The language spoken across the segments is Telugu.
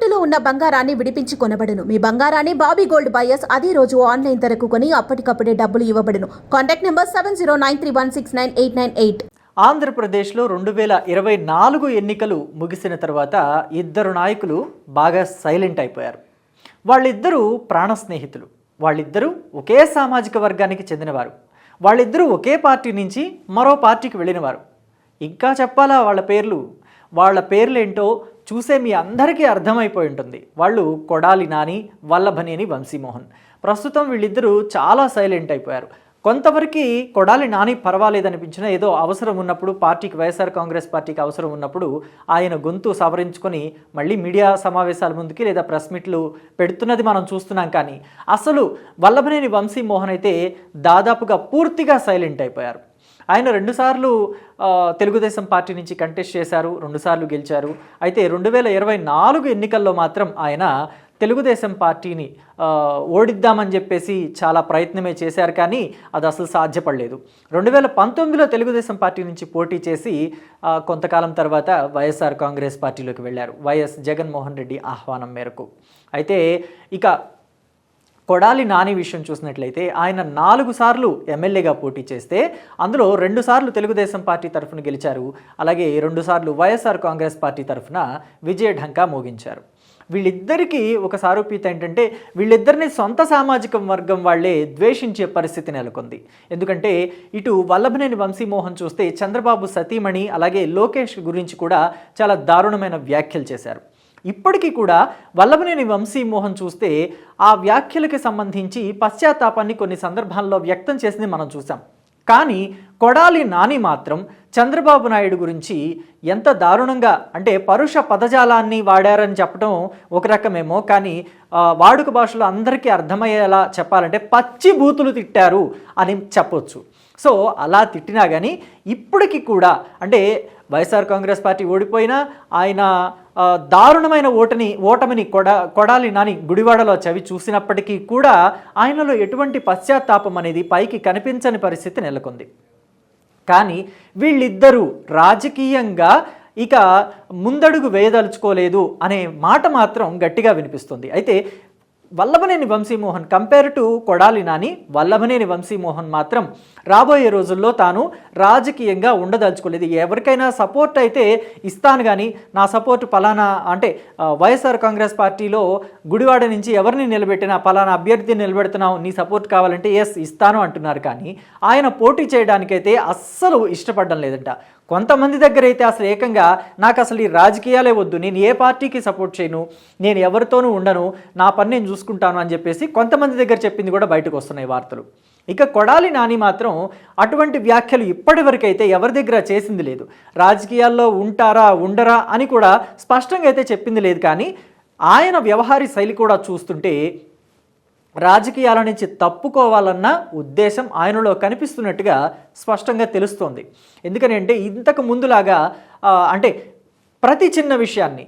తాకట్టులో ఉన్న బంగారాన్ని విడిపించి కొనబడును. మీ బంగారాన్ని బాబీ గోల్డ్ బయర్స్ అదే రోజు ఆన్లైన్ ధరకు కొని అప్పటికప్పుడే డబ్బులు ఇవ్వబడును. Contact number seven zero nine three one six nine eight nine eight. ఆంధ్రప్రదేశ్లో రెండు వేల ఇరవై నాలుగు ఎన్నికలు ముగిసిన తర్వాత ఇద్దరు నాయకులు బాగా సైలెంట్ అయిపోయారు. వాళ్ళిద్దరూ ప్రాణ స్నేహితులు. వాళ్ళిద్దరూ ఒకే సామాజిక వర్గానికి చెందినవారు. వాళ్ళిద్దరూ ఒకే పార్టీ నుంచి మరో పార్టీకి వెళ్ళినవారు. ఇంకా చెప్పాలా వాళ్ళ పేర్లు? వాళ్ళ పేర్లేంటో? చూసే మీ అందరికీ అర్థమైపోయి ఉంటుంది. వాళ్ళు కొడాలి నాని వల్లభనేని వంశీమోహన్. ప్రస్తుతం వీళ్ళిద్దరూ చాలా సైలెంట్ అయిపోయారు. కొంతవరకు కొడాలి నాని పర్వాలేదనిపించిన ఏదో అవసరం ఉన్నప్పుడు పార్టీకి వైఎస్ఆర్ కాంగ్రెస్ పార్టీకి అవసరం ఉన్నప్పుడు ఆయన గొంతు సవరించుకొని మళ్ళీ మీడియా సమావేశాల ముందుకి లేదా ప్రెస్ మీట్లు పెడుతున్నది మనం చూస్తున్నాం కానీ అసలు వల్లభనేని వంశీమోహన్ అయితే దాదాపుగా పూర్తిగా సైలెంట్ అయిపోయారు. ఆయన రెండుసార్లు తెలుగుదేశం పార్టీ నుంచి కంటెస్ట్ చేశారు రెండుసార్లు గెలిచారు. అయితే రెండు వేల ఇరవై నాలుగు ఎన్నికల్లో మాత్రం ఆయన తెలుగుదేశం పార్టీని ఓడిద్దామని చెప్పేసి చాలా ప్రయత్నమే చేశారు కానీ అది అసలు సాధ్యపడలేదు. రెండు వేల పంతొమ్మిదిలో తెలుగుదేశం పార్టీ నుంచి పోటీ చేసి కొంతకాలం తర్వాత వైఎస్ఆర్ కాంగ్రెస్ పార్టీలోకి వెళ్ళారు. వైఎస్ జగన్మోహన్ రెడ్డి ఆహ్వానం మేరకు. అయితే ఇక కొడాలి నాని విషయం చూసినట్లయితే ఆయన నాలుగు సార్లు ఎమ్మెల్యేగా పోటీ చేస్తే అందులో రెండు సార్లు తెలుగుదేశం పార్టీ తరఫున గెలిచారు. అలాగే రెండు సార్లు వైఎస్ఆర్ కాంగ్రెస్ పార్టీ తరఫున విజయ ఢంకా మోగించారు. వీళ్ళిద్దరికీ ఒక సారూప్యత ఏంటంటే వీళ్ళిద్దరిని సొంత సామాజిక వర్గం వాళ్ళే ద్వేషించే పరిస్థితి నెలకొంది. ఎందుకంటే ఇటు వల్లభనేని వంశీమోహన్ చూస్తే చంద్రబాబు సతీమణి అలాగే లోకేష్ గురించి కూడా చాలా దారుణమైన వ్యాఖ్యలు చేశారు. ఇప్పటికీ కూడా వల్లభనేని వంశీమోహన్ చూస్తే ఆ వ్యాఖ్యలకి సంబంధించి పశ్చాత్తాపాన్ని కొన్ని సందర్భాల్లో వ్యక్తం చేసింది మనం చూసాం కానీ కొడాలి నాని మాత్రం చంద్రబాబు నాయుడు గురించి ఎంత దారుణంగా అంటే పరుష పదజాలాన్ని వాడారని చెప్పడం ఒక రకమేమో కానీ వాడుక భాషలో అందరికీ అర్థమయ్యేలా చెప్పాలంటే పచ్చి బూతులు తిట్టారు అని చెప్పొచ్చు. సో అలా తిట్టినా కానీ ఇప్పటికీ కూడా అంటే వైఎస్ఆర్ కాంగ్రెస్ పార్టీ ఓడిపోయినా ఆయన దారుణమైన ఓటని ఓటమిని కొడ కొడాలి నాని గుడివాడలో చవి చూసినప్పటికీ కూడా ఆయనలో ఎటువంటి పశ్చాత్తాపం అనేది పైకి కనిపించని పరిస్థితి నెలకొంది. కానీ వీళ్ళిద్దరూ రాజకీయంగా ఇక ముందడుగు వేయదలుచుకోలేదు అనే మాట మాత్రం గట్టిగా వినిపిస్తుంది. అయితే వల్లభనేని వంశీమోహన్ కంపేర్ టు కొడాలి నాని వల్లభనేని వంశీమోహన్ మాత్రం రాబోయే రోజుల్లో తాను రాజకీయంగా ఉండదలుచుకోలేదు. ఎవరికైనా సపోర్ట్ అయితే ఇస్తాను కానీ నా సపోర్ట్ పలానా అంటే వైఎస్ఆర్ కాంగ్రెస్ పార్టీలో గుడివాడ నుంచి ఎవరిని నిలబెట్టినా పలానా అభ్యర్థిని నిలబెడుతున్నావు నీ సపోర్ట్ కావాలంటే ఎస్ ఇస్తాను అంటున్నారు కానీ ఆయన పోటీ చేయడానికైతే అస్సలు ఇష్టపడడం లేదంట. కొంతమంది దగ్గర అయితే అసలు ఏకంగా నాకు అసలు ఈ రాజకీయాలే వద్దు నేను ఏ పార్టీకి సపోర్ట్ చేయను నేను ఎవరితోనూ ఉండను నా పని నేను చూసుకుంటాను అని చెప్పేసి కొంతమంది దగ్గర చెప్పింది కూడా బయటకు వస్తున్నాయి వార్తలు. ఇక కొడాలి నాని మాత్రం అటువంటి వ్యాఖ్యలు ఇప్పటివరకైతే ఎవరి దగ్గర చేసింది లేదు. రాజకీయాల్లో ఉంటారా ఉండరా అని కూడా స్పష్టంగా అయితే చెప్పింది లేదు కానీ ఆయన వ్యవహార శైలి కూడా చూస్తుంటే రాజకీయాల నుంచి తప్పుకోవాలన్న ఉద్దేశం ఆయనలో కనిపిస్తున్నట్టుగా స్పష్టంగా తెలుస్తోంది. ఎందుకని అంటే ఇంతకు ముందులాగా అంటే ప్రతి చిన్న విషయాన్ని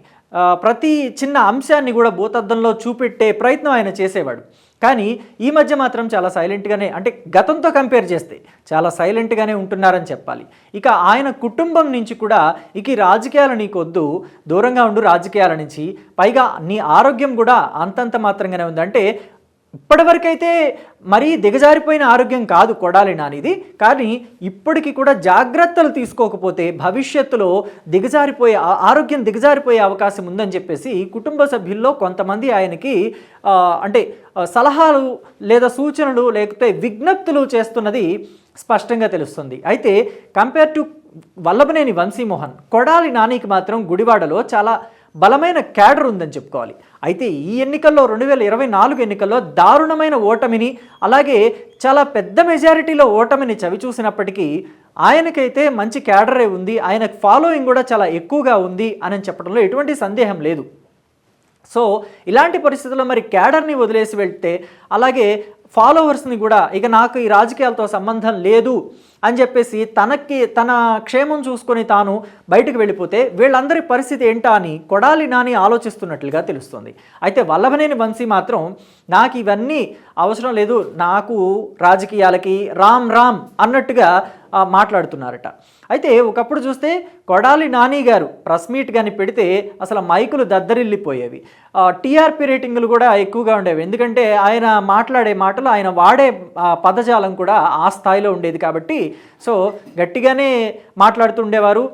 ప్రతి చిన్న అంశాన్ని కూడా భూతద్దంలో చూపెట్టే ప్రయత్నం ఆయన చేసేవాడు. కానీ ఈ మధ్య మాత్రం చాలా సైలెంట్గానే అంటే గతంతో కంపేర్ చేస్తే చాలా సైలెంట్గానే ఉంటున్నారని చెప్పాలి. ఇక ఆయన కుటుంబం నుంచి కూడా ఇక ఈ రాజకీయాలు నీకు వద్దు దూరంగా ఉండు రాజకీయాల నుంచి. పైగా నీ ఆరోగ్యం కూడా అంతంత మాత్రంగానే ఉంది. అంటే ఇప్పటివరకైతే మరీ దిగజారిపోయిన ఆరోగ్యం కాదు కొడాలి నానిది. కానీ ఇప్పటికీ కూడా జాగ్రత్తలు తీసుకోకపోతే భవిష్యత్తులో దిగజారిపోయే ఆరోగ్యం దిగజారిపోయే అవకాశం ఉందని చెప్పేసి కుటుంబ సభ్యుల్లో కొంతమంది ఆయనకి అంటే సలహాలు లేదా సూచనలు లేకపోతే విజ్ఞప్తులు చేస్తున్నది స్పష్టంగా తెలుస్తుంది. అయితే కంపేర్ టు వల్లభనేని వంశీమోహన్ కొడాలి నానికి మాత్రం గుడివాడలో చాలా బలమైన క్యాడర్ ఉందని చెప్పుకోవాలి. అయితే ఈ ఎన్నికల్లో రెండు వేల ఇరవై నాలుగు ఎన్నికల్లో దారుణమైన ఓటమిని అలాగే చాలా పెద్ద మెజారిటీలో ఓటమిని చవి చూసినప్పటికీ ఆయనకైతే మంచి క్యాడరే ఉంది ఆయన ఫాలోయింగ్ కూడా చాలా ఎక్కువగా ఉంది అని చెప్పడంలో ఎటువంటి సందేహం లేదు. సో ఇలాంటి పరిస్థితుల్లో మరి క్యాడర్ని వదిలేసి వెళ్తే అలాగే ఫాలోవర్స్ని కూడా ఇక నాకు ఈ రాజకీయాలతో సంబంధం లేదు అని చెప్పేసి తనకి తన క్షేమం చూసుకొని తాను బయటకు వెళ్ళిపోతే వీళ్ళందరి పరిస్థితి ఏంటా అని కొడాలి నాని ఆలోచిస్తున్నట్లుగా తెలుస్తుంది. అయితే వల్లభనేని వంశీ మాత్రం నాకు ఇవన్నీ అవసరం లేదు నాకు రాజకీయాలకి రామ్ రామ్ అన్నట్టుగా మాట్లాడుతున్నారట. అయితే ఒకప్పుడు చూస్తే కొడాలి నాని గారు ప్రెస్ మీట్ కానీ పెడితే అసలు మైకులు దద్దరిల్లిపోయేవి. టీఆర్పీ రేటింగులు కూడా ఎక్కువగా ఉండేవి. ఎందుకంటే ఆయన మాట్లాడే మాటలు ఆయన వాడే పదజాలం కూడా ఆ స్థాయిలో ఉండేది కాబట్టి. సో గట్టిగానే మాట్లాడుతుండేవారు.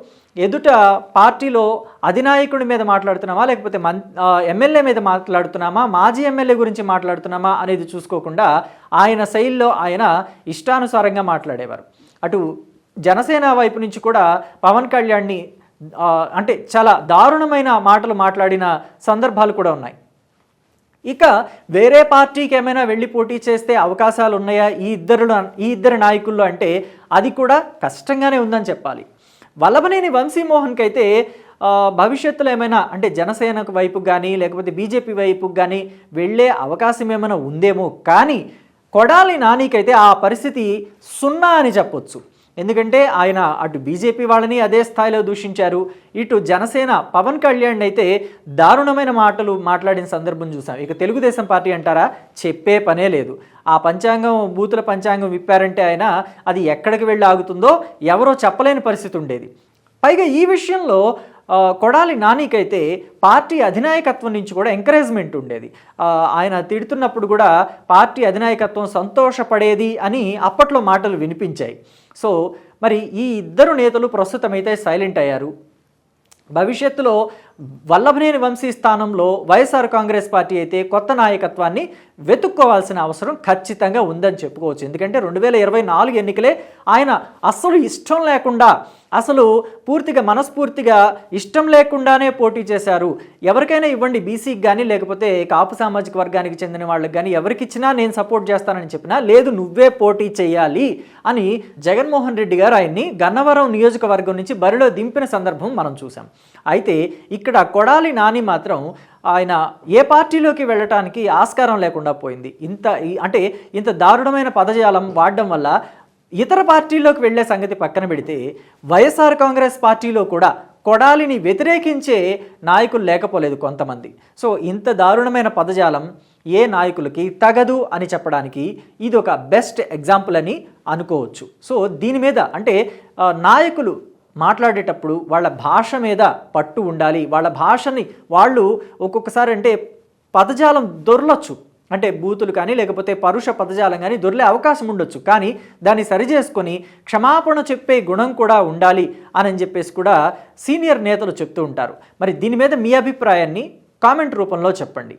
ఎదుట పార్టీలో అధినాయకుడి మీద మాట్లాడుతున్నామా లేకపోతే మన్ ఎమ్మెల్యే మీద మాట్లాడుతున్నామా మాజీ ఎమ్మెల్యే గురించి మాట్లాడుతున్నామా అనేది చూసుకోకుండా ఆయన శైలిలో ఆయన ఇష్టానుసారంగా మాట్లాడేవారు. అటు జనసేన వైపు నుంచి కూడా పవన్ కళ్యాణ్ని అంటే చాలా దారుణమైన మాటలు మాట్లాడిన సందర్భాలు కూడా ఉన్నాయి. ఇక వేరే పార్టీకి ఏమైనా వెళ్ళి పోటీ చేస్తే అవకాశాలు ఉన్నాయా? ఈ ఇద్దరు ఈ ఇద్దరు నాయకుల్లో అంటే అది కూడా కష్టంగానే ఉందని చెప్పాలి. వల్లభనేని వంశీమోహన్కి అయితే భవిష్యత్తులో ఏమైనా అంటే జనసేనకు వైపు కానీ లేకపోతే బీజేపీ వైపుకి కానీ వెళ్ళే అవకాశం ఏమైనా ఉందేమో కానీ కొడాలి నానికైతే ఆ పరిస్థితి సున్నా అని చెప్పొచ్చు. ఎందుకంటే ఆయన అటు బీజేపీ వాళ్ళని అదే స్థాయిలో దూషించారు. ఇటు జనసేన పవన్ కళ్యాణ్ అయితే దారుణమైన మాటలు మాట్లాడిన సందర్భం చూసాం. ఇక తెలుగుదేశం పార్టీ అంటారా? చెప్పే పనే లేదు. ఆ పంచాంగం బూతుల పంచాంగం విప్పారంటే ఆయన అది ఎక్కడికి వెళ్ళి ఆగుతుందో ఎవరో చెప్పలేని పరిస్థితి ఉండేది. పైగా ఈ విషయంలో కొడాలి నానికైతే పార్టీ అధినాయకత్వం నుంచి కూడా ఎంకరేజ్మెంట్ ఉండేది. ఆయన తిడుతున్నప్పుడు కూడా పార్టీ అధినాయకత్వం సంతోషపడేది అని అప్పట్లో మాటలు వినిపించాయి. సో మరి ఈ ఇద్దరు నేతలు ప్రస్తుతమైతే సైలెంట్ అయ్యారు. భవిష్యత్తులో వల్లభనేని వంశీ స్థానంలో వైఎస్ఆర్ కాంగ్రెస్ పార్టీ అయితే కొత్త నాయకత్వాన్ని వెతుక్కోవాల్సిన అవసరం ఖచ్చితంగా ఉందని చెప్పుకోవచ్చు. ఎందుకంటే రెండు వేల ఇరవై నాలుగు ఎన్నికలే ఆయన అస్సలు ఇష్టం లేకుండా అసలు పూర్తిగా మనస్ఫూర్తిగా ఇష్టం లేకుండానే పోటీ చేశారు. ఎవరికైనా ఇవ్వండి బీసీకి కానీ లేకపోతే కాపు సామాజిక వర్గానికి చెందిన వాళ్ళకి కానీ ఎవరికి ఇచ్చినా నేను సపోర్ట్ చేస్తానని చెప్పినా లేదు నువ్వే పోటీ చేయాలి అని జగన్మోహన్ రెడ్డి గారు ఆయన్ని గన్నవరం నియోజకవర్గం నుంచి బరిలో దింపిన సందర్భం మనం చూసాం అయితే ఇక్కడ ఇక్కడ కొడాలి నాని మాత్రం ఆయన ఏ పార్టీలోకి వెళ్ళటానికి ఆస్కారం లేకుండా పోయింది. ఇంత ఈ- అంటే ఇంత దారుణమైన పదజాలం వాడడం వల్ల ఇతర పార్టీల్లోకి వెళ్ళే సంగతి పక్కన పెడితే వైఎస్ఆర్ కాంగ్రెస్ పార్టీలో కూడా కొడాలిని వ్యతిరేకించే నాయకులు లేకపోలేదు కొంతమంది. సో ఇంత దారుణమైన పదజాలం ఏ నాయకులకి తగదు అని చెప్పడానికి ఇది ఒక బెస్ట్ ఎగ్జాంపుల్ అని అనుకోవచ్చు. సో దీని మీద అంటే నాయకులు మాట్లాడేటప్పుడు వాళ్ళ భాష మీద పట్టు ఉండాలి. వాళ్ళ భాషని వాళ్ళు ఒక్కొక్కసారి అంటే పదజాలం దొరలొచ్చు. అంటే బూతులు కానీ లేకపోతే పరుష పదజాలం కానీ దొరికే అవకాశం ఉండొచ్చు. కానీ దాన్ని సరిచేసుకొని క్షమాపణ చెప్పే గుణం కూడా ఉండాలి అని చెప్పేసి కూడా సీనియర్ నేతలు చెప్తూ ఉంటారు. మరి దీని మీద మీ అభిప్రాయాన్ని కామెంట్ రూపంలో చెప్పండి.